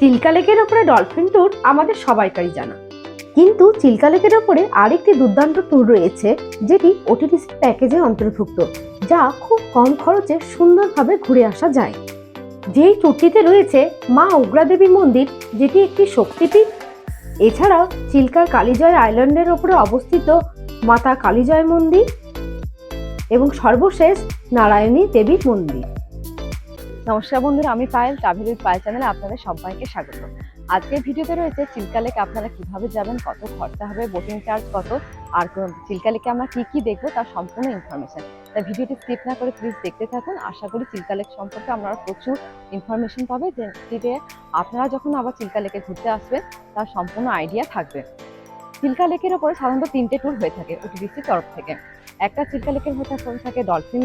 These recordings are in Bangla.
চিল্কা লেকের ওপরে ডলফিন ট্যুর আমাদের সবাইকারই জানা। কিন্তু চিল্কা লেকের ওপরে আরেকটি দুর্দান্ত ট্যুর রয়েছে, যেটি ওটিটিসি প্যাকেজে অন্তর্ভুক্ত, যা খুব কম খরচে সুন্দরভাবে ঘুরে আসা যায়। যেই ট্যুরটিতে রয়েছে মা উগ্রাদেবী মন্দির, যেটি একটি শক্তিপীঠ, এছাড়াও চিল্কার কালীজয় আইল্যান্ডের ওপরে অবস্থিত মাতা কালীজয় মন্দির এবং সর্বশেষ নারায়ণী দেবীর মন্দির। নমস্কার বন্ধুরা, আমি পায়েল, ট্রাভেল উইথ পায়েল চ্যানেলে আপনাদের সবাইকে স্বাগত। আজকের ভিডিওতে রয়েছে চিল্কা লেকে আপনারা কীভাবে যাবেন, কত খরচা হবে বোটিং চার্জ কত, আর চিল্কা লেকে আমরা কি কি দেখব, তার সম্পূর্ণ ইনফরমেশন তাই ভিডিওটি স্কিপ না করে প্লিজ দেখতে থাকুন। আশা করি চিল্কা লেক সম্পর্কে আপনারা প্রচুর ইনফরমেশন পাবে। যেটিতে আপনারা যখন আবার চিল্কা লেকে ঘুরতে আসবেন, তার সম্পূর্ণ আইডিয়া থাকবে। চিল্কা লেকের ওপরে সাধারণত তিনটে ট্যুর হয়ে থাকে ওটিডিসির তরফ থেকে। একটা চিল্কা লেকের হয়ে থাকে- হয়ে থাকে ডলফিন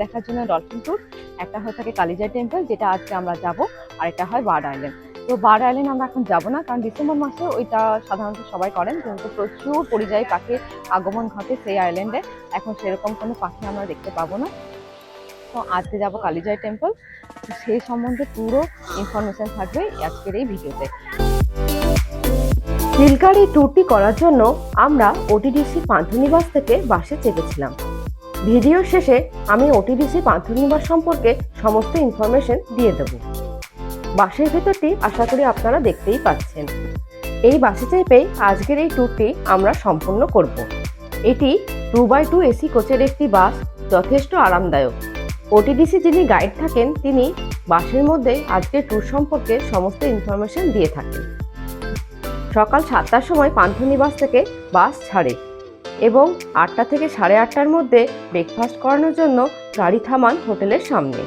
দেখার জন্য ডলফিন ট্যুর একটা হয়ে থাকে কালিজাই টেম্পল যেটা আজকে আমরা যাব আর একটা হয় বার্ড আইল্যান্ড তো বার্ড আইল্যান্ড আমরা এখন যাব না, কারণ ডিসেম্বর মাসে ওইটা সাধারণত সবাই করেন, কিন্তু প্রচুর পরিযায়ী পাখির আগমন ঘটে সেই আইল্যান্ডে এখন সেরকম কোনো পাখি আমরা দেখতে পাবো না। তো আজকে যাব কালিজাই টেম্পল সেই সম্বন্ধে পুরো ইনফরমেশন থাকবে আজকের এই ভিডিওতে এই ট্যুরটি করার জন্য আমরা ওটিডিসি পান্থনিবাস থেকে বাসে চেপেছিলাম। ভিডিও শেষে আমি ওটিডিসি পান্থনিবাস সম্পর্কে সমস্ত ইনফরমেশন দিয়ে দেব। বাসের ভেতরটি আশা করি আপনারা দেখতেই পাচ্ছেন। এই বাসে চেপেই আজকের এই ট্যুরটি আমরা সম্পূর্ণ করব। এটি টু বাই টু এসি কোচের একটি বাস, যথেষ্ট আরামদায়ক। ওটিডিসি যিনি গাইড থাকেন, তিনি বাসের মধ্যে আজকের ট্যুর সম্পর্কে সমস্ত ইনফরমেশন দিয়ে থাকেন। সকাল সাতটার সময় পান্থনিবাস থেকে বাস ছাড়ে এবং আটটা থেকে সাড়ে আটটার মধ্যে ব্রেকফাস্ট করানোর জন্য গাড়ি থামান হোটেলের সামনে।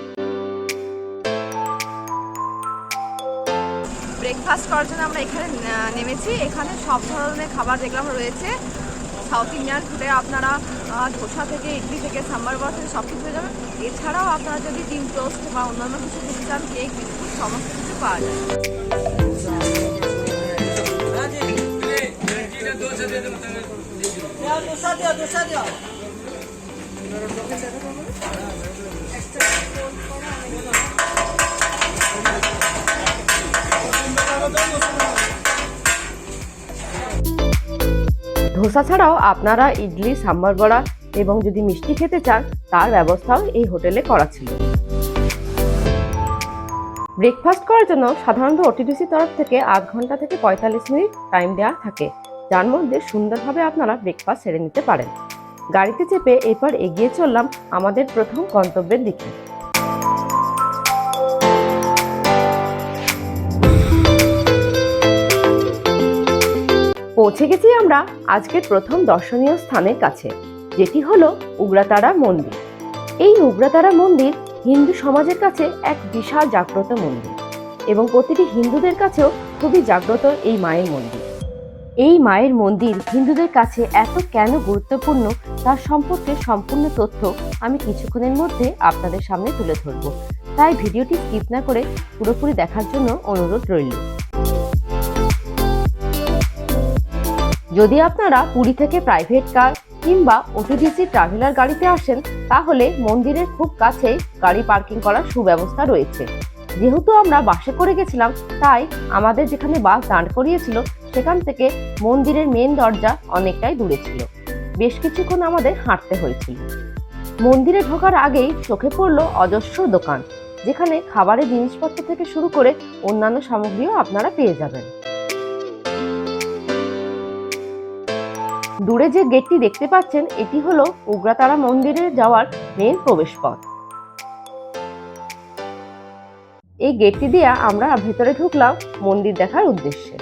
ব্রেকফাস্ট করার জন্য আমরা এখানে নেমেছি। এখানে সব ধরনের খাবার দেখলাম রয়েছে সাউথ ইন্ডিয়ান ফুডে আপনারা ধোসা থেকে ইডলি থেকে সাম্বার বড়া থেকে সব কিছু যাবেন। এছাড়াও আপনারা যদি ডিম টোস্ট বা অন্যান্য কিছু খেতে চান কেক বিস্কুট, সমস্ত কিছু পাওয়া যায়। ধোসা ছাড়াও আপনারা ইডলি, সাম্বার বড়া এবং যদি মিষ্টি খেতে চান, তার ব্যবস্থাও এই হোটেলে করা ছিল। ব্রেকফাস্ট করার জন্য সাধারণত ওটিডিসি তরফ থেকে আধ ঘণ্টা থেকে পঁয়তাল্লিশ মিনিট টাইম দেওয়া থাকে। যার মধ্যে সুন্দরভাবে আপনারা ব্রেকফাস্ট সেরে নিতে পারেন। গাড়িতে চেপে এরপর এগিয়ে চললাম আমাদের প্রথম গন্তব্যের দিকে। পৌঁছে গেছি আমরা আজকের প্রথম দর্শনীয় স্থানের কাছে, যেটি হলো উগ্রাতারা মন্দির। এই উগ্রাতারা মন্দির হিন্দু সমাজের কাছে এক বিশাল জাগ্রত মন্দির এবং প্রতিটি হিন্দুদের কাছেও খুবই জাগ্রত এই মায়ের মন্দির। এই মায়ের মন্দির হিন্দুদের কাছে এত কেন গুরুত্বপূর্ণ তার সম্পর্কে সম্পূর্ণ তথ্য আমি কিছুক্ষণের মধ্যে আপনাদের সামনে তুলে ধরব। তাই ভিডিওটি স্কিপ না করে পুরোপুরি দেখার জন্য অনুরোধ রইল। যদি আপনারা পুরী থেকে প্রাইভেট কার কিংবা ওটিডিসি ট্রাভেলার গাড়িতে আসেন, তাহলে মন্দিরের খুব কাছেই গাড়ি পার্কিং করার সুব্যবস্থা রয়েছে। যেহেতু আমরা বাসে করে গেছিলাম, তাই আমাদের যেখানে বাস দাঁড় করিয়েছিল, সেখান থেকে মন্দিরের মেন দরজা অনেকটাই দূরে ছিল। বেশ কিছুক্ষণ আমাদের হাঁটতে হয়েছিল। মন্দিরে ঢোকার আগেই চোখে পড়ল অজস্র দোকান, যেখানে খাবারের জিনিসপত্র থেকে শুরু করে অন্যান্য সামগ্রীও আপনারা পেয়ে যাবেন। দূরে যে গেটটি দেখতে পাচ্ছেন, এটি হলো উগ্রাতারা মন্দিরে যাওয়ার মেন প্রবেশপথ। এই গেটটি দিয়ে আমরা ভেতরে ঢুকলাম মন্দির দেখার উদ্দেশ্যে।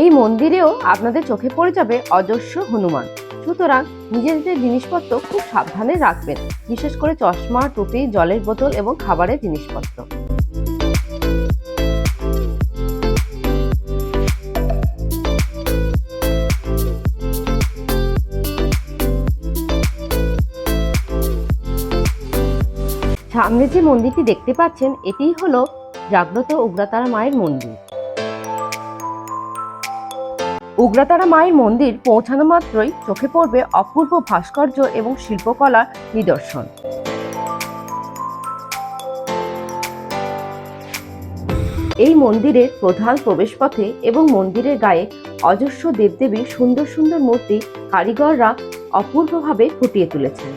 এই মন্দিরেও আপনাদের চোখে পড়ে যাবে অজস্র হনুমান। সুতরাং নিজেদের জিনিসপত্র খুব সাবধানে রাখবেন, বিশেষ করে চশমা, টুপি, জলের বোতল এবং খাবারের জিনিসপত্র। সামনে যে মন্দিরটি দেখতে পাচ্ছেন, এটিই হলো জাগ্রত উগ্রতারা মায়ের মন্দির। উগ্রতারা মায়ের মন্দির পৌঁছানো মাত্রই চোখে পড়বে অপূর্ব ভাস্কর্য এবং শিল্পকলার নিদর্শন। এই মন্দিরের প্রধান প্রবেশপথে এবং মন্দিরের গায়ে অজস্র দেবদেবীর সুন্দর সুন্দর মূর্তি কারিগররা অপূর্বভাবে ফুটিয়ে তুলেছেন।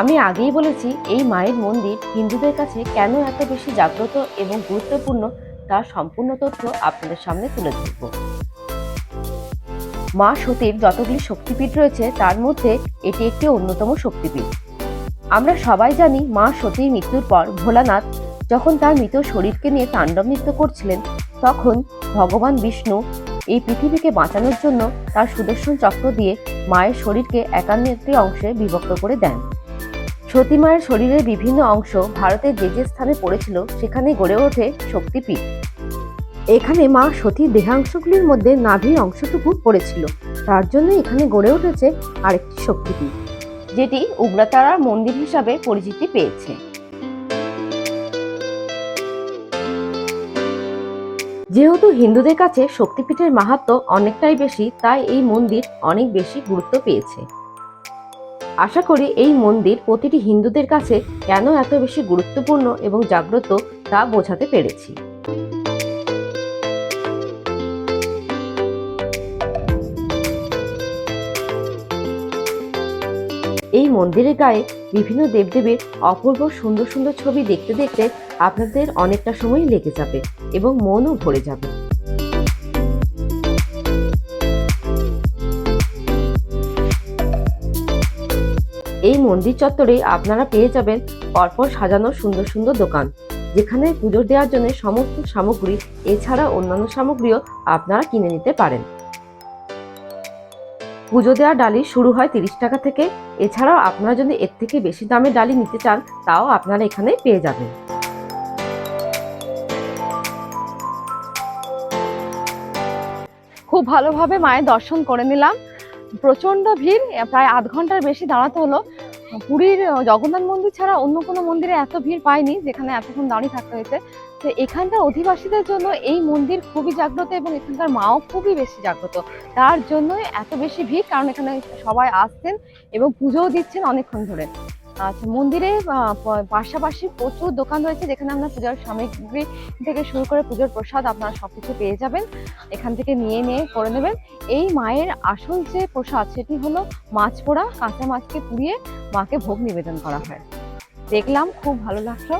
আমি আগেই বলেছি, এই মায়ের মন্দির হিন্দুদের কাছে কেন এত বেশি জাগ্রত এবং গুরুত্বপূর্ণ তার সম্পূর্ণ তথ্য আপনাদের সামনে তুলে ধরব। মা সতীর যতগুলি শক্তিপীঠ রয়েছে, তার মধ্যে এটি একটি অন্যতম শক্তিপীঠ। আমরা সবাই জানি মা সতীর মৃত্যুর পর ভোলানাথ যখন তার মৃত শরীরকে নিয়ে তাণ্ডব নৃত্য করছিলেন, তখন ভগবান বিষ্ণু এই পৃথিবীকে বাঁচানোর জন্য তার সুদর্শন চক্র দিয়ে মায়ের শরীরকে একান্ন একটি অংশে বিভক্ত করে দেন। সতী মায়ের শরীরের বিভিন্ন অংশ ভারতের যে যে স্থানে পড়েছিল, সেখানে গড়ে ওঠে শক্তিপীঠ। এখানে মা সতীর দেহাংশগুলির মধ্যে নাভির অংশটুকু পড়েছিল। তার জন্য এখানে গড়ে উঠেছে আরেকটি শক্তিপীঠ, যেটি উগ্রতারা মন্দির হিসাবে পরিচিতি পেয়েছে। যেহেতু হিন্দুদের কাছে শক্তিপীঠের মাহাত্ম্য অনেকটাই বেশি, তাই এই মন্দির অনেক বেশি গুরুত্ব পেয়েছে। আশা করি এই মন্দির প্রতিটি হিন্দুদের কাছে কেন এত বেশি গুরুত্বপূর্ণ এবং জাগ্রত তা বোঝাতে পেরেছি। এই মন্দিরের গায়ে বিভিন্ন দেবদেবীর অপূর্ব সুন্দর সুন্দর ছবি দেখতে দেখতে আপনাদের অনেকটা সময় লেগে যাবে এবং মনও ভরে যাবে। মন্দির চত্বরে আপনারা পেয়ে যাবেন পরপর সাজানো সুন্দর সুন্দর দোকান। যেখানে পুজো দেওয়ার জন্য সমস্ত সামগ্রী, এছাড়া অন্যান্য সামগ্রীও আপনারা কিনে নিতে পারেন। পুজো দেওয়ার ডালি শুরু হয় তিরিশ টাকা থেকে। এছাড়াও আপনারা যদি এর থেকে বেশি দামের ডালি নিতে চান, তাও আপনারা এখানে পেয়ে যাবেন। খুব ভালোভাবে মায়ের দর্শন করে নিলাম। প্রচণ্ড ভিড়, প্রায় আধ ঘণ্টার বেশি দাঁড়াতে হলো। পুরীর জগন্নাথ মন্দির ছাড়া অন্য কোনো মন্দিরে এত ভিড় পায়নি যেখানে এতক্ষণ দাঁড়িয়ে থাকতে হয়েছে। তো এখানকার অধিবাসীদের জন্য এই মন্দির খুবই জাগ্রত এবং এখানকার মাও খুবই বেশি জাগ্রত। তার জন্যই এত বেশি ভিড়, কারণ এখানে সবাই আসছেন এবং পুজোও দিচ্ছেন অনেকক্ষণ ধরে। আচ্ছা মন্দিরে পাশাপাশি প্রচুর দোকান রয়েছে যেখানে আপনার পূজার সামগ্রী থেকে শুরু করে পুজোর প্রসাদ আপনারা সবকিছু পেয়ে যাবেন। এখান থেকে নিয়ে নিয়ে করে নেবেন। এই মায়ের আসল যে প্রসাদ সেটি হলো মাছ পোড়া, কাঁচা মাছকে পুড়িয়ে মাকে ভোগ নিবেদন করা হয়। দেখলাম খুব ভালো লাগল।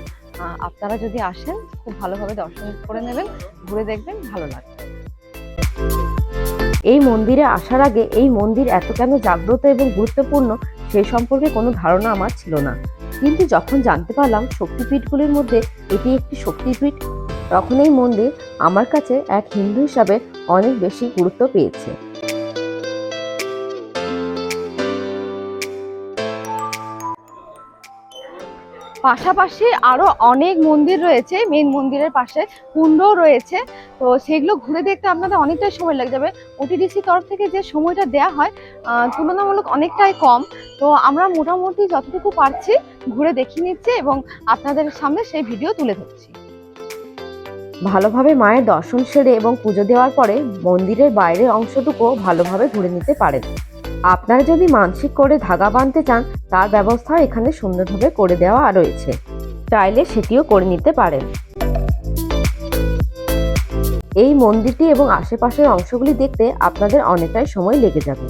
আপনারা যদি আসেন, খুব ভালোভাবে দর্শন করে নেবেন, ঘুরে দেখবেন, ভালো লাগবে। এই মন্দিরে আসার আগে এই মন্দির এত কেন জাগ্রত এবং গুরুত্বপূর্ণ সেই সম্পর্কে কোনো ধারণা আমার ছিল না। কিন্তু যখন জানতে পারলাম শক্তিপীঠগুলির মধ্যে এটি একটি শক্তিপীঠ, তখন এই মন্দির আমার কাছে এক হিন্দু হিসাবে অনেক বেশি গুরুত্ব পেয়েছে। পাশাপাশি আরও অনেক মন্দির রয়েছে মেন মন্দিরের পাশে কুণ্ডও রয়েছে। তো সেগুলো ঘুরে দেখতে আপনাদের অনেকটাই সময় লেগে যাবে। ওটিডিসি তরফ থেকে যে সময়টা দেয়া হয় তুলনামূলক অনেকটাই কম। তো আমরা মোটামুটি যতটুকু পারছি ঘুরে দেখিয়ে নিচ্ছি এবং আপনাদের সামনে সেই ভিডিও তুলে ধরছি। ভালোভাবে মায়ের দর্শন সেরে এবং পুজো দেওয়ার পরে মন্দিরের বাইরের অংশটুকুও ভালোভাবে ঘুরে নিতে পারেন। আপনারা যদি মানসিক করে ধাগা বাঁধতে চান, তার ব্যবস্থা এখানে সুন্দরভাবে করে দেওয়া রয়েছে। চাইলে সেটিও করে নিতে পারেন। এই মন্দিরটি এবং আশেপাশের অংশগুলি দেখতে আপনাদের অনেকটাই সময় লেগে যাবে।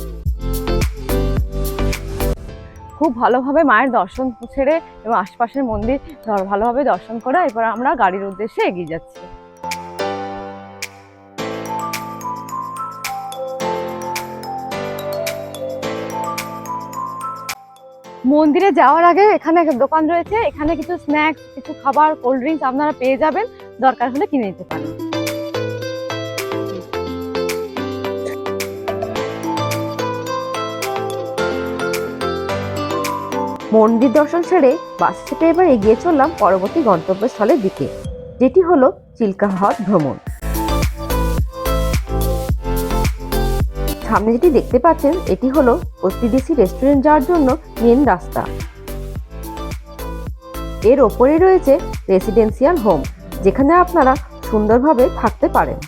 খুব ভালোভাবে মায়ের দর্শন ছেড়ে এবং আশপাশের মন্দির ভালোভাবে দর্শন করা, এরপর আমরা গাড়ির উদ্দেশ্যে এগিয়ে যাচ্ছি। মন্দিরে যাওয়ার আগে এখানে দোকান রয়েছে, এখানে কিছু স্ন্যাক্স কিছু খাবার কোল্ড ড্রিঙ্কস আপনারা পেয়ে যাবেন। দরকার হলে কিনে নিতে পারেন। মন্দির দর্শন সেরে বাস থেকে এবার এগিয়ে চললাম পরবর্তী গন্তব্যস্থলের দিকে, যেটি হলো চিল্কা হ্রদ ভ্রমণ। সামনে যেটি দেখতে পাচ্ছেন, এটি হলো ওটিডিসি রেস্টুরেন্ট যাওয়ার জন্য মেন রাস্তা। এর ওপরে রয়েছে রেসিডেন্সিয়াল হোম যেখানে আপনারা সুন্দরভাবে থাকতে পারেন।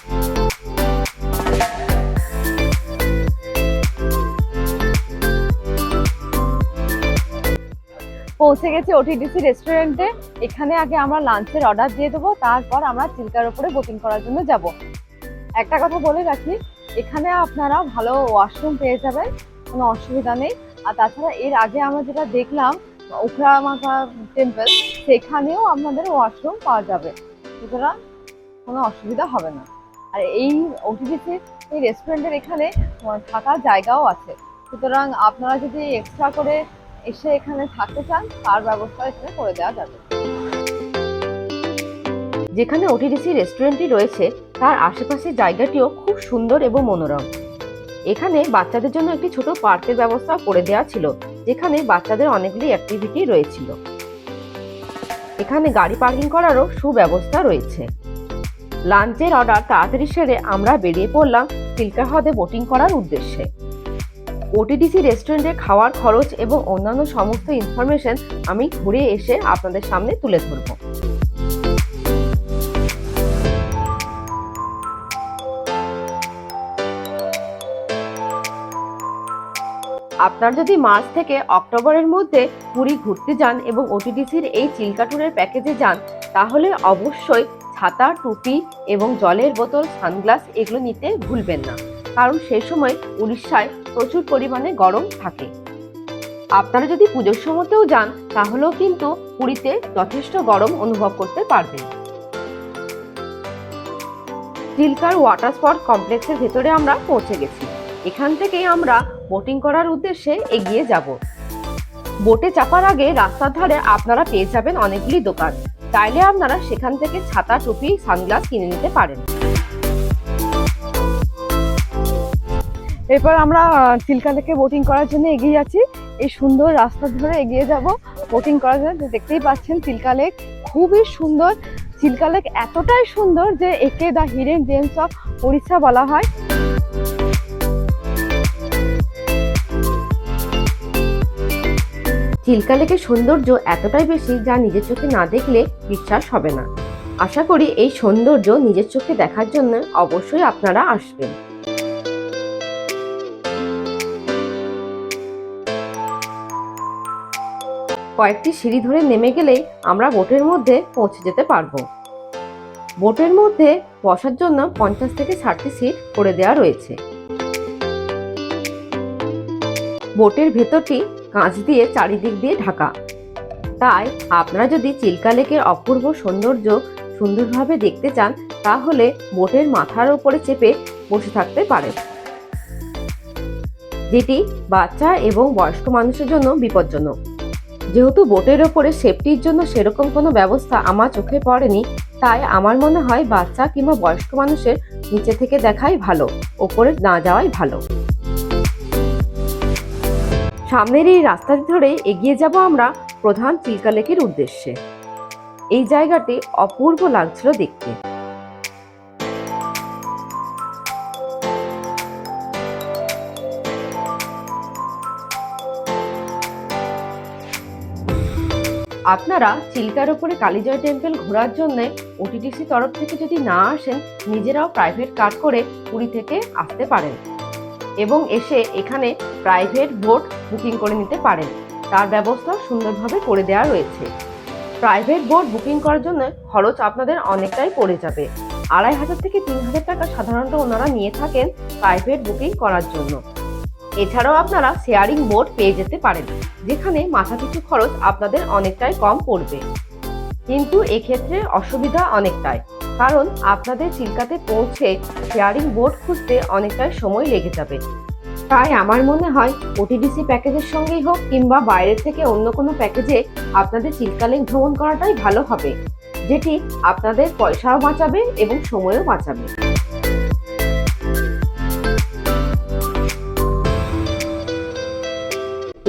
পৌঁছে গেছি ওটিডিসি রেস্টুরেন্টে এখানে আগে আমরা লাঞ্চের অর্ডার দিয়ে দেবো, তারপর আমরা চিল্কার ওপরে বোটিং করার জন্য যাব। একটা কথা বলে রাখি এখানে আপনারা ভালো ওয়াশরুম পেয়ে যাবেন, কোনো অসুবিধা নেই। আর তাছাড়া এর আগে আমরা যেটা দেখলাম উখরা মাথা টেম্পল সেখানেও আপনাদের ওয়াশরুম পাওয়া যাবে। সুতরাং কোনো অসুবিধা হবে না। আর এই ওটিডিসি এই রেস্টুরেন্টের এখানে থাকার জায়গাও আছে। সুতরাং আপনারা যদি এক্সট্রা করে এসে এখানে থাকতে চান, তার ব্যবস্থা এখানে করে দেওয়া যাবে। যেখানে ওটিডিসি রেস্টুরেন্টটি রয়েছে, তার আশেপাশের জায়গাটিও খুব সুন্দর এবং মনোরম। এখানে বাচ্চাদের জন্য একটি ছোট পার্কের ব্যবস্থা করে দেওয়া ছিল, যেখানে বাচ্চাদের অনেকগুলি অ্যাক্টিভিটি রয়েছিল। এখানে গাড়ি পার্কিং করারও সুব্যবস্থা রয়েছে। লাঞ্চের অর্ডার তাড়াতাড়ি সেরে আমরা বেরিয়ে পড়লাম চিল্কা হ্রদে বোটিং করার উদ্দেশ্যে। ওটিডিসি রেস্টুরেন্টে খাওয়ার খরচ এবং অন্যান্য সমস্ত ইনফরমেশন আমি ঘুরে এসে আপনাদের সামনে তুলে ধরবো। আপনার যদি মার্চ থেকে অক্টোবরের মধ্যে পুরী ঘুরতে যান এবং ওটিডিসির এই চিল্কা ট্যুরের প্যাকেজে যান, তাহলে অবশ্যই ছাতা, টুপি এবং জলের বোতল, সানগ্লাস এগুলো নিতে ভুলবেন না। কারণ সেই সময় উড়িষ্যায় প্রচুর পরিমাণে গরম থাকে। আপনারা যদি পুজোর সময়তেও যান, তাহলেও কিন্তু পুরীতে যথেষ্ট গরম অনুভব করতে পারবেন। চিল্কার ওয়াটার স্পট কমপ্লেক্সের ভেতরে আমরা পৌঁছে গেছি। এখান থেকেই আমরা বোটিং করার উদ্দেশ্যে এগিয়ে যাব। বোটে চাপার আগে রাস্তার ধারে আপনারা পেয়ে যাবেন অনেকগুলি দোকান। চাইলে আপনারা সেখান থেকে ছাতা, টুপি, সানগ্লাস কিনে নিতে পারেন। এরপর আমরা চিল্কা লেকে বোটিং করার জন্য এগিয়ে যাচ্ছি। এই সুন্দর রাস্তা ধরে এগিয়ে যাব বোটিং করার জন্য। দেখতেই পাচ্ছেন, চিল্কা লেক খুবই সুন্দর। চিল্কা লেক এতটাই সুন্দর যে একে the hidden gems of Orissa বলা হয়। চিল্কা লেকের সৌন্দর্য এতটাই বেশি যা নিজের চোখে না দেখলে বিশ্বাস হবে না। আশা করি এই সৌন্দর্য নিজের চোখে দেখার জন্য অবশ্যই আপনারা আসবেন। কয়েকটি সিঁড়ি ধরে নেমে গেলেই আমরা বোটের মধ্যে পৌঁছে যেতে পারব। বোটের মধ্যে বসার জন্য পঞ্চাশ থেকে ষাটটি সিট করে দেওয়া রয়েছে। বোটের ভেতরটি কাঁচ দিয়ে চারিদিক দিয়ে ঢাকা। তাই আপনারা যদি চিল্কা লেকের অপূর্ব সৌন্দর্য সুন্দরভাবে দেখতে চান, তাহলে বোটের মাথার উপরে চেপে বসে থাকতে পারেন। যেটি বাচ্চা এবং বয়স্ক মানুষের জন্য বিপজ্জনক। যেহেতু বোটের ওপরে সেফটির জন্য সেরকম কোনো ব্যবস্থা আমার চোখে পড়েনি, তাই আমার মনে হয় বাচ্চা কিংবা বয়স্ক মানুষের নিচে থেকে দেখাই ভালো, ওপরে না যাওয়াই ভালো। সামনের এই রাস্তাটি ধরে এগিয়ে যাব আমরা প্রধান চিল্কা লেকের উদ্দেশ্যে। এই জায়গাটি অপূর্ব লাগছিল দেখতে। আপনারা চিল্কার ওপরে কালীজয় টেম্পল ঘোরার জন্য ওটিটিসি তরফ থেকে যদি না আসেন, নিজেরাও প্রাইভেট কার করে পুরী থেকে আসতে পারেন। এবং এসে এখানে প্রাইভেট বোট বুকিং করে নিতে পারেন। তার ব্যবস্থা সুন্দরভাবে করে দেওয়া রয়েছে। প্রাইভেট বোট বুকিং করার জন্য খরচ আপনাদের অনেকটাই পড়ে যাবে। আড়াই হাজার থেকে তিন হাজার টাকা সাধারণত ওনারা নিয়ে থাকেন প্রাইভেট বুকিং করার জন্য। এছাড়াও আপনারা শেয়ারিং বোট পেয়ে যেতে পারেন, যেখানে মাথাপিছু খরচ আপনাদের অনেকটাই কম পড়বে। কিন্তু এক্ষেত্রে অসুবিধা অনেকটাই। কারণ আপনাদের চিল্কাতে পৌঁছে শেয়ারিং বোট খুঁজতে অনেকটাই সময় লেগে যাবে। তাই আমার মনে হয় ওটিডিসি প্যাকেজের সঙ্গেই হোক কিংবা বাইরের থেকে অন্য কোনো প্যাকেজে আপনাদের চিল্কালেক ভ্রমণ করাটাই ভালো হবে, যেটি আপনাদের পয়সাও বাঁচাবে এবং সময়ও বাঁচাবে।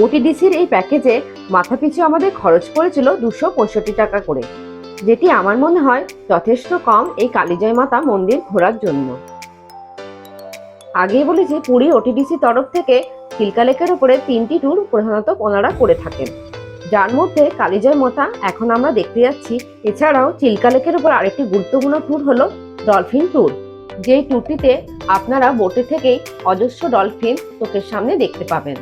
ওটিডিসির এই প্যাকেজে মাথাপিছু আমাদের খরচ পড়েছিল দুশো পঁয়ষট্টি টাকা করে। যেটি আমার মনে হয় যথেষ্ট কম এই কালীজয় মাতা মন্দির ঘোরার জন্য। আগেই বলেছি, পুরী ওটিডিসি তরফ থেকে চিল্কা লেকের উপরে তিনটি ট্যুর প্রধানত ওনারা করে থাকেন। যার মধ্যে কালীজয় মাতা এখন আমরা দেখতে যাচ্ছি। এছাড়াও চিল্কা লেকের উপর আরেকটি গুরুত্বপূর্ণ ট্যুর হলো ডলফিন ট্যুর যেই ট্যুরটিতে আপনারা বোটে থেকেই অজস্র ডলফিন চোখের সামনে দেখতে পাবেন।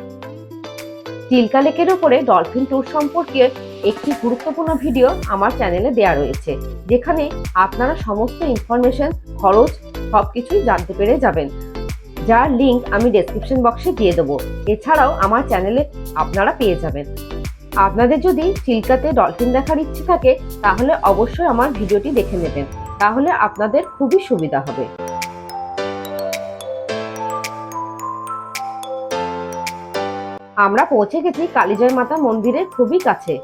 চিল্কা লেকের উপরে ডলফিন ট্যুর সম্পর্কে একটি গুরুত্বপূর্ণ ভিডিও আমার চ্যানেলে দেয়া রয়েছে, যেখানে আপনারা সমস্ত ইনফরমেশন খরচ, সবকিছুই জানতে পেরে যাবেন। যার লিঙ্ক আমি ডেসক্রিপশন বক্সে দিয়ে দেবো। এছাড়াও আমার চ্যানেলে আপনারা পেয়ে যাবেন। আপনাদের যদি চিল্কাতে ডলফিন দেখার ইচ্ছে থাকে, তাহলে অবশ্যই আমার ভিডিওটি দেখে নেবেন। তাহলে আপনাদের খুবই সুবিধা হবে। আমরা পৌঁছে গেছি কালীজয় মাতা মন্দিরের খুবই কাছে।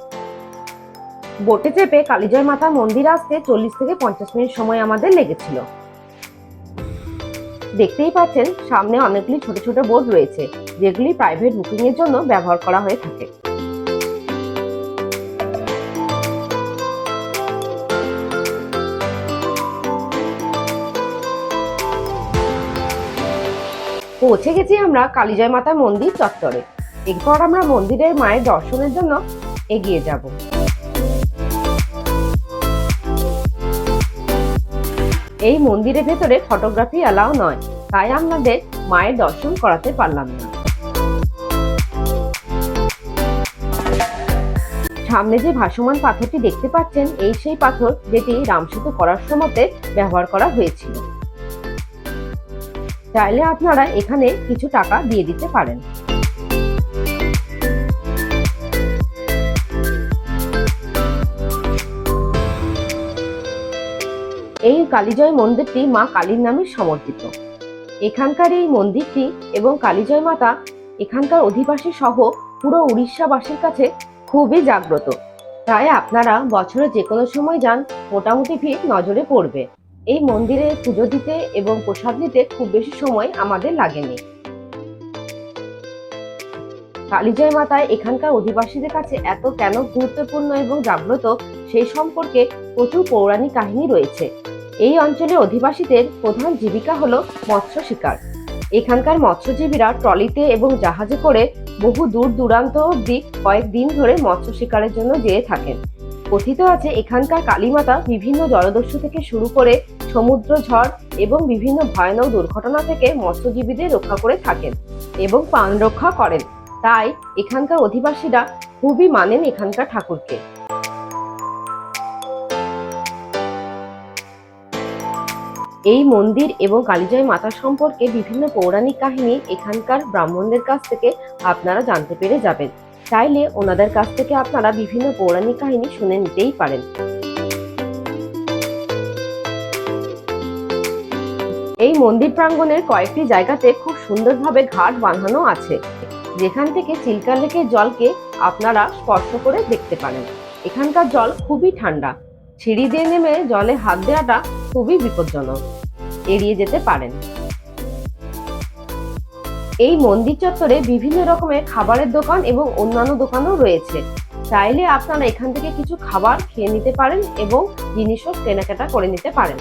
বোটে চেপে কালীজয় মাতা মন্দির আসতে চল্লিশ থেকে পঞ্চাশ মিনিট সময় আমাদের লেগেছিল। দেখতেই পাচ্ছেন, সামনে অনেকগুলি ছোট ছোট বোট রয়েছে, যেগুলি প্রাইভেট বুকিং এর জন্য ব্যবহার করা হয়ে থাকে। পৌঁছে গেছি আমরা কালীজয় মাতা মন্দির চত্বরে। এরপর আমরা মন্দিরের মায়ের দর্শনের জন্য এগিয়ে যাব। এই মন্দিরের ভেতরে ফটোগ্রাফি অ্যালাউ নয়। তাই আমাদের মায়ের দর্শন করাতে পারলাম না। সামনে যে ভাসমান পাথরটি দেখতে পাচ্ছেন, এই সেই পাথর যেটি রামসেতু করার সময়তে ব্যবহার করা হয়েছিল। চাইলে আপনারা এখানে কিছু টাকা দিয়ে দিতে পারেন। কালীজয় মন্দিরটি মা কালীর নামে সমর্পিত। এখানকার এই মন্দিরটি এবং কালীজয় মাতা এখানকার অধিবাসী সহ পুরো উড়িষ্যাবাসীর কাছে খুবই জাগ্রত। তাই আপনারা বছরে যে কোনো সময় যান, মোটামুটি ভিড় নজরে পড়বে। এই মন্দিরে পুজো দিতে এবং প্রসাদ নিতে খুব বেশি সময় আমাদের লাগেনি। কালীজয় মাতায় এখানকার অধিবাসীদের কাছে এত কেন গুরুত্বপূর্ণ এবং জাগ্রত সেই সম্পর্কে প্রচুর পৌরাণিক কাহিনী রয়েছে। এই অঞ্চলের অধিবাসীদের প্রধান জীবিকা হলো মৎস্য শিকার। এখানকার মৎস্যজীবীরা ট্রলিতে এবং জাহাজে করে বহু দূর দূরান্ত অবধি কয়েকদিন ধরে মৎস্য শিকারের জন্য যেয়ে থাকেন। কথিত আছে, এখানকার কালীমাতা বিভিন্ন জলদস্যু থেকে শুরু করে সমুদ্র ঝড় এবং বিভিন্ন ভয়ানক দুর্ঘটনা থেকে মৎস্যজীবীদের রক্ষা করে থাকেন এবং প্রাণ রক্ষা করেন। তাই এখানকার অধিবাসীরা খুবই মানেন এখানকার ঠাকুরকে। এই মন্দির এবং কালীজয় মাতা সম্পর্কে বিভিন্ন পৌরাণিক কাহিনী এখানকার ব্রাহ্মণদের কাছ থেকে আপনারা জানতে পেরে যাবেন। চাইলে ওনাদের কাছ থেকে আপনারা বিভিন্ন পৌরাণিক কাহিনী শুনে নিতেই পারেন। এই মন্দির প্রাঙ্গণের কয়েকটি জায়গাতে খুব সুন্দরভাবে ঘাট বাঁধানো আছে। যেখান থেকে চিল্কা লেকের জলকে আপনারা স্পর্শ করে দেখতে পারেন। এখানকার জল খুবই ঠান্ডা। সিঁড়ি দিয়ে নেমে জলে হাত দেওয়াটা খুবই বিপজ্জনক। এড়িয়ে যেতে পারেন। এই মন্দির চত্বরে বিভিন্ন রকমের খাবারের দোকান এবং অন্যান্য দোকানও রয়েছে। চাইলে আপনারা এখান থেকে কিছু খাবার খেয়ে নিতে পারেন এবং জিনিসও কেনাকাটা করে নিতে পারেন।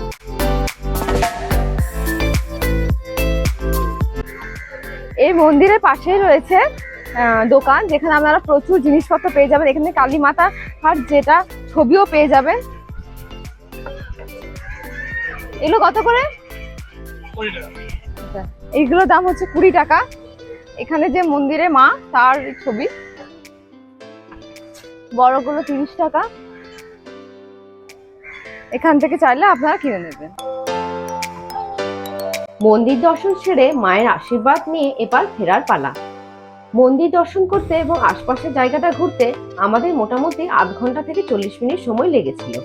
এই মন্দিরের পাশেই রয়েছে দোকান যেখানে আপনারা প্রচুর জিনিসপত্র পেয়ে যাবেন। এখানে কালী মাতা আর যেটা, ছবিও পেয়ে যাবেন। এগুলো কত করে? আচ্ছা, এইগুলোর দাম হচ্ছে কুড়ি টাকা। এখানে যে মন্দিরে মা তার ছবি। বড়গুলো তিরিশ টাকা। এখান থেকে চাইলে আপনারা কিনে নেবেন। মন্দির দর্শন সেরে মায়ের আশীর্বাদ নিয়ে এবার ফেরার পালা। মন্দির দর্শন করতে এবং আশপাশের জায়গাটা ঘুরতে আমাদের মোটামুটি আধ ঘণ্টা থেকে চল্লিশ মিনিট সময় লেগেছিল।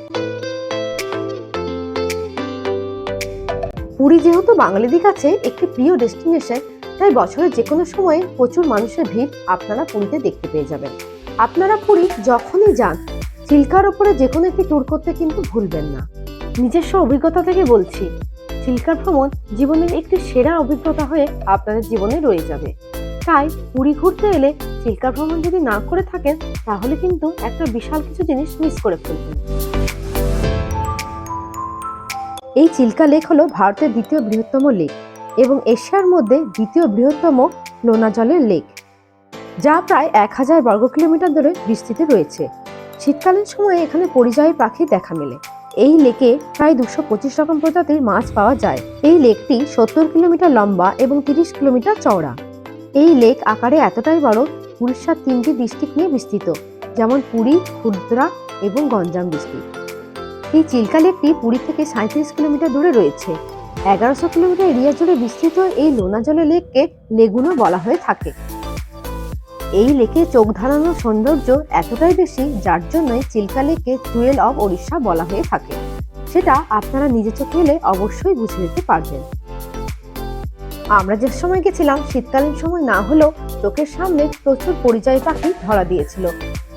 পুরী যেহেতু বাঙালিদের কাছে একটি প্রিয় ডেস্টিনেশন, তাই বছরের যে কোনো সময়ে প্রচুর মানুষের ভিড় আপনারা পুরীতে দেখতে পেয়ে যাবেন। আপনারা পুরী যখনই যান, চিল্কার ওপরে যে কোনো একটি ট্যুর করতে কিন্তু ভুলবেন না। নিজস্ব অভিজ্ঞতা থেকে বলছি চিল্কা ভ্রমণ জীবনের একটি সেরা অভিজ্ঞতা হয়ে আপনাদের জীবনে রয়ে যাবে। তাই পুরী ঘুরতে এলে চিল্কা ভ্রমণ যদি না করে থাকেন, তাহলে কিন্তু একটা বিশাল কিছু জিনিস মিস করে ফেলবেন। এই চিল্কা লেক হলো ভারতের দ্বিতীয় বৃহত্তম লেক এবং এশিয়ার মধ্যে দ্বিতীয় বৃহত্তম নোনা জলের লেক, যা প্রায় এক হাজার বর্গ কিলোমিটার ধরে বিস্তৃত রয়েছে। শীতকালীন সময়ে এখানে পরিযায়ী পাখি দেখা মেলে। এই লেকে প্রায় দুশো পঁচিশ রকম প্রজাতির মাছ পাওয়া যায়। এই লেকটি সত্তর কিলোমিটার লম্বা এবং তিরিশ কিলোমিটার চওড়া। এই লেক আকারে এতটাই বড়, উড়িষ্যার তিনটি ডিস্ট্রিক্ট নিয়ে বিস্তৃত, যেমন পুরী খুর্দ্রা এবং গঞ্জাম ডিস্ট্রিক্ট। এই চিল্কা লেকটি পুরী থেকে সাঁত্রিশ কিলোমিটার দূরে রয়েছে। এগারোশো কিলোমিটার এরিয়া জুড়ে বিস্তৃত এই লোনা জলের লেককে লেগুনও বলা হয়ে থাকে। এই লেকে চোখ ধারানোর সৌন্দর্য এতটাই বেশি যার জন্যই চিল্কা লেককে টুয়েল অব ওড়িশা বলা হয়ে থাকে। সেটা আপনারা নিজে চোখে এলে অবশ্যই বুঝে নিতে পারবেন। আমরা যে সময় গেছিলাম, শীতকালীন সময় না হলেও চোখের সামনে প্রচুর পরিযায়ী পাখি ধরা দিয়েছিল,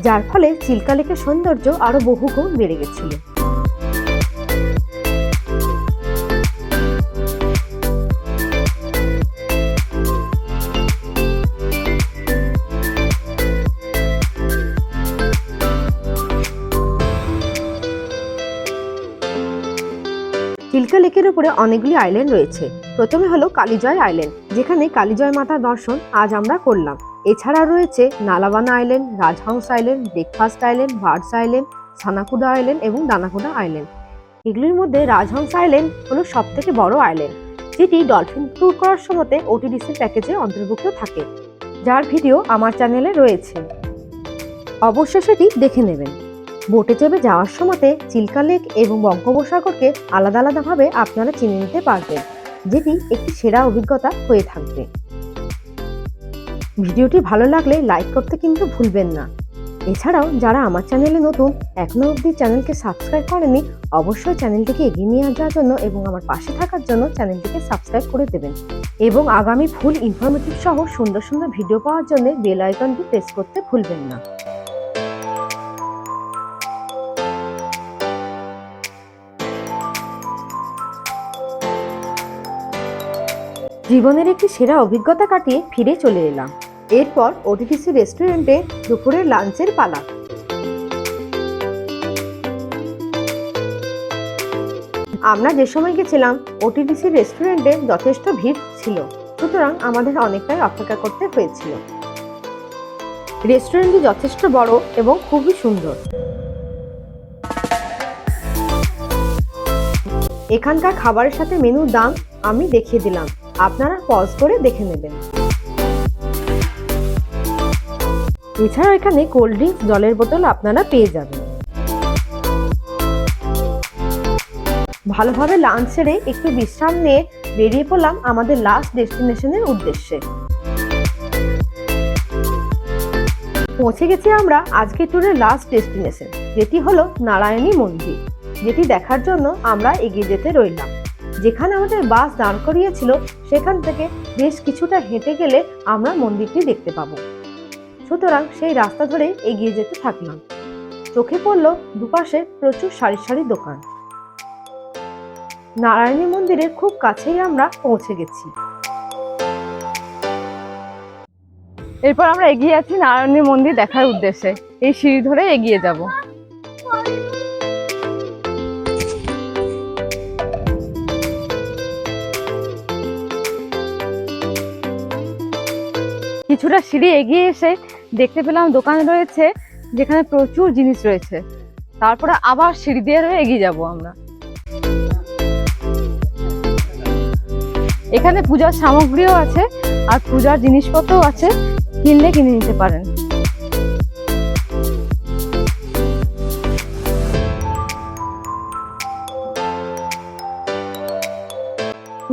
যার ফলে চিল্কা লেকের সৌন্দর্য আরও বহুগুণ বেড়ে গেছিল। অনেকগুলি আইল্যান্ড রয়েছে। প্রথমে হলো কালীজয় আইল্যান্ড যেখানে কালীজয় মাতার দর্শন আজ আমরা করলাম। এছাড়া রয়েছে Nalabana island Rajhans island breakfast island birds island Sanakuda island এবং দানাকুদা আইল্যান্ড এগুলির মধ্যে রাজহংস আইল্যান্ড হলো সব থেকে বড় আইল্যান্ড যেটি ডলফিন ট্যুর করার সময়তে ওটিডিসি প্যাকেজে অন্তর্ভুক্ত থাকে। যার ভিডিও আমার চ্যানেলে রয়েছে। অবশ্যই সেটি দেখে নেবেন। বোটে চেপে যাওয়ার সময়তে চিল্কা লেক এবং বঙ্গোপসাগরকে আলাদা আলাদাভাবে আপনারা চিনে নিতে পারবেন, যেটি একটি সেরা অভিজ্ঞতা হয়ে থাকবে। ভিডিওটি ভালো লাগলে লাইক করতে কিন্তু ভুলবেন না। এছাড়াও যারা আমার চ্যানেলে নতুন এখনও অবধি চ্যানেলকে সাবস্ক্রাইব করেনি অবশ্যই চ্যানেলটিকে এগিয়ে নিয়ে যাওয়ার জন্য এবং আমার পাশে থাকার জন্য চ্যানেলটিকে সাবস্ক্রাইব করে দেবেন এবং আগামী ফুল ইনফরমেটিভ সহ সুন্দর সুন্দর ভিডিও পাওয়ার জন্য বেল আইকনটি প্রেস করতে ভুলবেন না। জীবনের একটি সেরা অভিজ্ঞতা কাটিয়ে ফিরে চলে এলাম। এরপর ওটিটিসি রেস্টুরেন্টে দুপুরের লাঞ্চের পালা। আমরা যে সময় গেছিলাম ওটিটিসি রেস্টুরেন্টে যথেষ্ট ভিড় ছিল। সুতরাং আমাদের অনেকটাই অপেক্ষা করতে হয়েছিল। রেস্টুরেন্টটি যথেষ্ট বড় এবং খুবই সুন্দর। এখানকার খাবারের সাথে মেনুর দাম আমি দেখিয়ে দিলাম। আপনারা পজ করে দেখে নেবেন। এছাড়া এখানে কোল্ড ড্রিঙ্কস জলের বোতল আপনারা পেয়ে যাবেন। ভালোভাবে লাঞ্চ সেরে একটু বিশ্রাম নিয়ে বেরিয়ে পড়লাম আমাদের লাস্ট ডেস্টিনেশনের উদ্দেশ্যে। পৌঁছে গেছি আমরা আজকে ট্যুরের লাস্ট ডেস্টিনেশন যেটি হলো নারায়ণী মন্দির, যেটি দেখার জন্য আমরা এগিয়ে যেতে রইলাম। যেখানে আমাদের বাস দাঁড় করিয়েছিল, সেখান থেকে বেশ কিছুটা হেঁটে গেলে আমরা মন্দিরটি দেখতে পাবো। সুতরাং সেই রাস্তা ধরে এগিয়ে যেতে থাকলাম। চোখে পড়ল দুপাশে প্রচুর সারি সারি দোকান। নারায়ণী মন্দিরের খুব কাছেই আমরা পৌঁছে গেছি। এরপর আমরা এগিয়ে আছি নারায়ণী মন্দির দেখার উদ্দেশ্যে। এই সিঁড়ি ধরে এগিয়ে যাব। কিছুটা সিঁড়ি এগিয়ে এসে দেখতে পেলাম দোকান রয়েছে যেখানে প্রচুর জিনিস রয়েছে। তারপরে আবার সিঁড়ি দিয়ে এগিয়ে যাব আমরা। এখানে পূজার সামগ্রীও আছে আর পূজার জিনিসপত্রও আছে। কিনলে কিনে নিতে পারেন।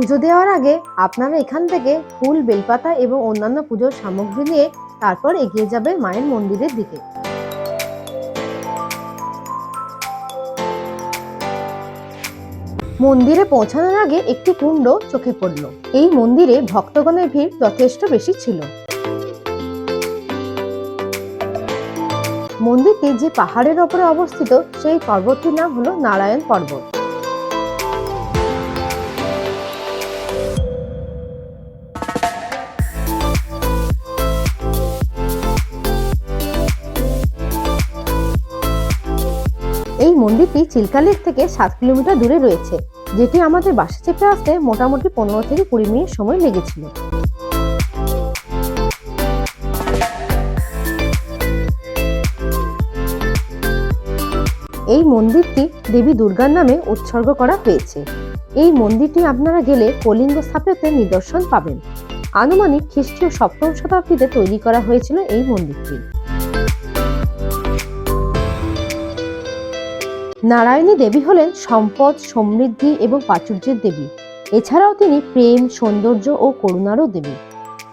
পুজো দেওয়ার আগে আপনারা এখান থেকে ফুল, বেলপাতা এবং অন্যান্য পুজোর সামগ্রী নিয়ে তারপর এগিয়ে যাবে মায়ের মন্দিরের দিকে। মন্দিরে পৌঁছানোর আগে একটি কুণ্ড চোখে পড়ল। এই মন্দিরে ভক্তগণের ভিড় যথেষ্ট বেশি ছিল। মন্দিরটি যে পাহাড়ের ওপরে অবস্থিত, সেই পর্বতটির নাম হলো নারায়ণ পর্বত। মন্দিরটি চিল্কা লেক থেকে সাত কিলোমিটার দূরে রয়েছে, যেটি আমাদের বাসে চেপে আসতে মোটামুটি পনেরো থেকে কুড়ি মিনিট সময় লেগেছিল। এই মন্দিরটি দেবী দুর্গার নামে উৎসর্গ করা হয়েছে। এই মন্দিরটি আপনারা গেলে কলিঙ্গ স্থাপত্যে নিদর্শন পাবেন। আনুমানিক খ্রিস্টীয় সপ্তম শতাব্দীতে তৈরি করা হয়েছিল এই মন্দিরটি। নারায়ণী দেবী হলেন সম্পদ, সমৃদ্ধি এবং প্রাচুর্যের দেবী। এছাড়াও তিনি প্রেম, সৌন্দর্য ও করুণারও দেবী।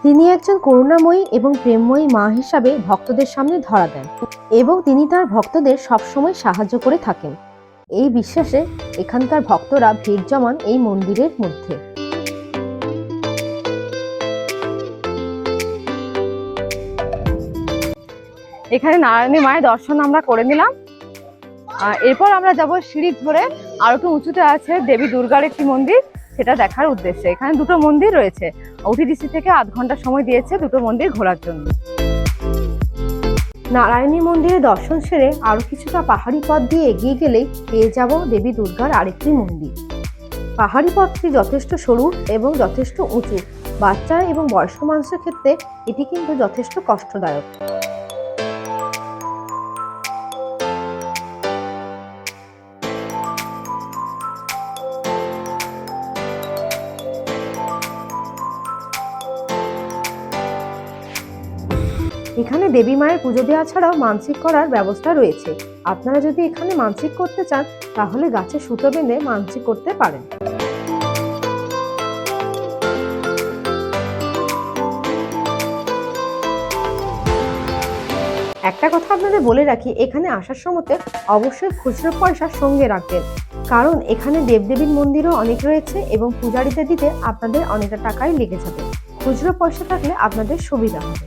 তিনি একজন করুণাময়ী এবং প্রেমময়ী মা হিসাবে ভক্তদের সামনে ধরা দেন এবং তিনি তার ভক্তদের সবসময় সাহায্য করে থাকেন। এই বিশ্বাসে এখানকার ভক্তরা ভিড় জমান এই মন্দিরের মধ্যে। এখানে নারায়ণী মায়ের দর্শন আমরা করে নিলাম। এরপর আমরা যাব সিঁড়ি ধরে। আর একটু উঁচুতে আছে দেবী দুর্গার একটি মন্দির, সেটা দেখার উদ্দেশ্যে। এখানে দুটো মন্দির রয়েছে। ওটিডিসি থেকে আধ ঘণ্টা সময় দিয়েছে দুটো মন্দির ঘোরার জন্য। নারায়ণী মন্দিরে দর্শন সেরে আরও কিছুটা পাহাড়ি পথ দিয়ে এগিয়ে গেলেই পেয়ে যাব দেবী দুর্গার আরেকটি মন্দির। পাহাড়ি পথটি যথেষ্ট সরু এবং যথেষ্ট উঁচু। বাচ্চা এবং বয়স্ক মানুষের ক্ষেত্রে এটি কিন্তু যথেষ্ট কষ্টদায়ক। দেবী মায়ের পুজো দেওয়া ছাড়াও মানসিক করার ব্যবস্থা রয়েছে। আপনারা যদি এখানে মানসিক করতে চান, তাহলে গাছে সুতো বেঁধে মানসিক করতে পারেন। একটা কথা আপনাদের বলে রাখি, এখানে আসার সময়তে অবশ্যই খুচরো পয়সা সঙ্গে রাখবেন। কারণ এখানে দেবদেবীর মন্দিরও অনেক রয়েছে এবং পূজারিতে দিতে আপনাদের অনেকটা টাকাই লেগে যাবে। খুচরো পয়সা থাকলে আপনাদের সুবিধা হবে।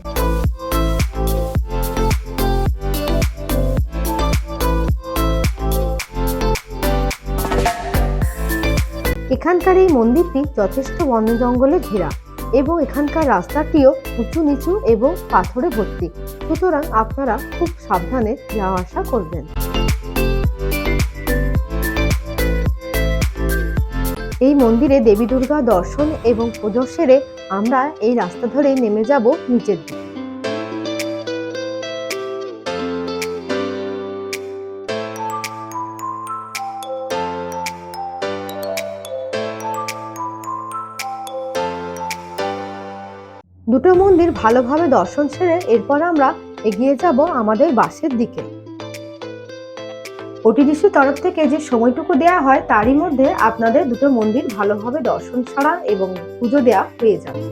এখানকার এই মন্দিরটি যথেষ্ট বন জঙ্গলে ঘেরা এবং এখানকার রাস্তাটিও উঁচু নিচু এবং পাথরে ভর্তি। সুতরাং আপনারা খুব সাবধানে যাওয়া আসা করবেন। এই মন্দিরে দেবী দুর্গা দর্শন এবং পুজো সেরে আমরা এই রাস্তা ধরে নেমে যাব নিচের দিকে। দুটো মন্দির ভালোভাবে দর্শন সেরে এরপর আমরা এগিয়ে যাব আমাদের বাসের দিকে। ওটিডিসি তরফ থেকে যে সময়টুকু দেওয়া হয়, তারই মধ্যে আপনাদের দুটো মন্দির ভালোভাবে দর্শন ছাড়া এবং পুজো দেওয়া হয়ে যাবে।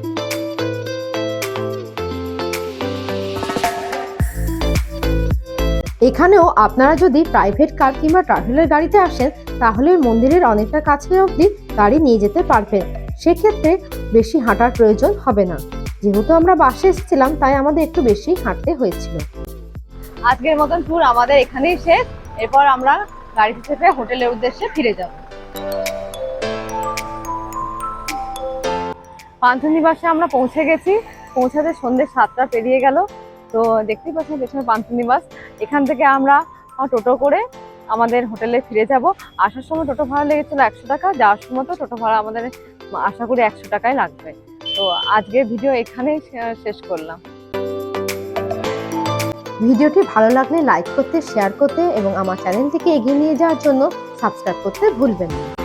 এখানেও আপনারা যদি প্রাইভেট কার কিংবা ট্রাভেলের গাড়িতে আসেন, তাহলে মন্দিরের অনেকটা কাছে অবধি গাড়ি নিয়ে যেতে পারবেন। সেক্ষেত্রে বেশি হাঁটার প্রয়োজন হবে না। যেহেতু আমরা বাসে এসেছিলাম, তাই আমাদের একটু বেশি হাঁটতে হয়েছিল। আজকের মতন ট্যুর আমাদের এখানেই শেষ। এরপর আমরা গাড়িতে চেপে হোটেলের উদ্দেশ্যে ফিরে যাব। পান্থনিবাসে আমরা পৌঁছে গেছি। পৌঁছাতে সন্ধ্যে সাতটা পেরিয়ে গেল। তো দেখতেই পাচ্ছেন পেছনে পান্থনিবাস। এখান থেকে আমরা টোটো করে আমাদের হোটেলে ফিরে যাব। আসার সময় টোটো ভাড়া লেগেছিল একশো টাকা। যাওয়ার সময় তো টোটো ভাড়া আমাদের আশা করি একশো টাকাই লাগবে। তো আজকের ভিডিও এখানেই শেষ করলাম। ভিডিওটি ভালো লাগলে লাইক করতে, শেয়ার করতে এবং আমার চ্যানেলটিকে এগিয়ে নিয়ে যাওয়ার জন্য সাবস্ক্রাইব করতে ভুলবেন না।